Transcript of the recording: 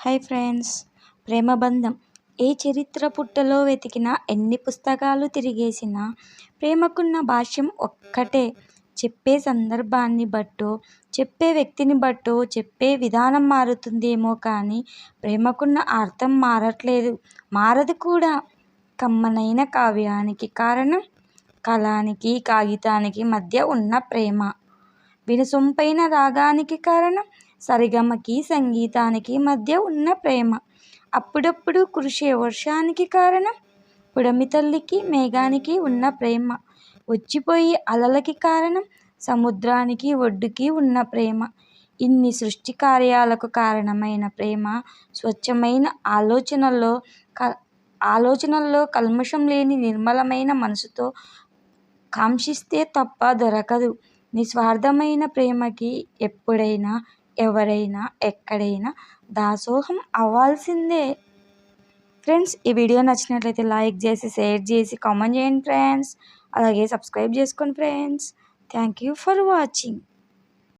Hi friends. ప్రేమబంధం ఏ చరిత్ర పుట్టలో వెతికినా ఎన్ని పుస్తకాలు తిరిగేసినా ప్రేమకున్న భాష్యం ఒక్కటే. చెప్పే సందర్భాన్ని బట్టో చెప్పే వ్యక్తిని బట్టో చెప్పే విధానం మారుతుందేమో కానీ ప్రేమకున్న అర్థం మారట్లేదు. మారదు కూడా. కమ్మనైన కావ్యానికి కారణం కళానికి కాగితానికి మధ్య ఉన్న ప్రేమ. వినసొంపైన రాగానికి కారణం సరిగమకి సంగీతానికి మధ్య ఉన్న ప్రేమ. అప్పుడప్పుడు కురిసే వర్షానికి కారణం పుడమి తల్లికి మేఘానికి ఉన్న ప్రేమ. వచ్చిపోయే అలలకి కారణం సముద్రానికి ఒడ్డుకి ఉన్న ప్రేమ. ఇన్ని సృష్టి కార్యాలకు కారణమైన ప్రేమ స్వచ్ఛమైన ఆలోచనల్లో క ఆలోచనల్లో కల్మషం లేని నిర్మలమైన మనసుతో కాంక్షిస్తే తప్ప దొరకదు. నిస్వార్థమైన ప్రేమకి ఎప్పుడైనా ఎవరైనా ఎక్కడైనా దాసోహం అవ్వాల్సిందే. ఫ్రెండ్స్ ఈ వీడియో నచ్చినట్లయితే లైక్ చేసి షేర్ చేసి కామెంట్ చేయండి ఫ్రెండ్స్. అలాగే సబ్స్క్రైబ్ చేసుకోండి friends. Thank you for watching.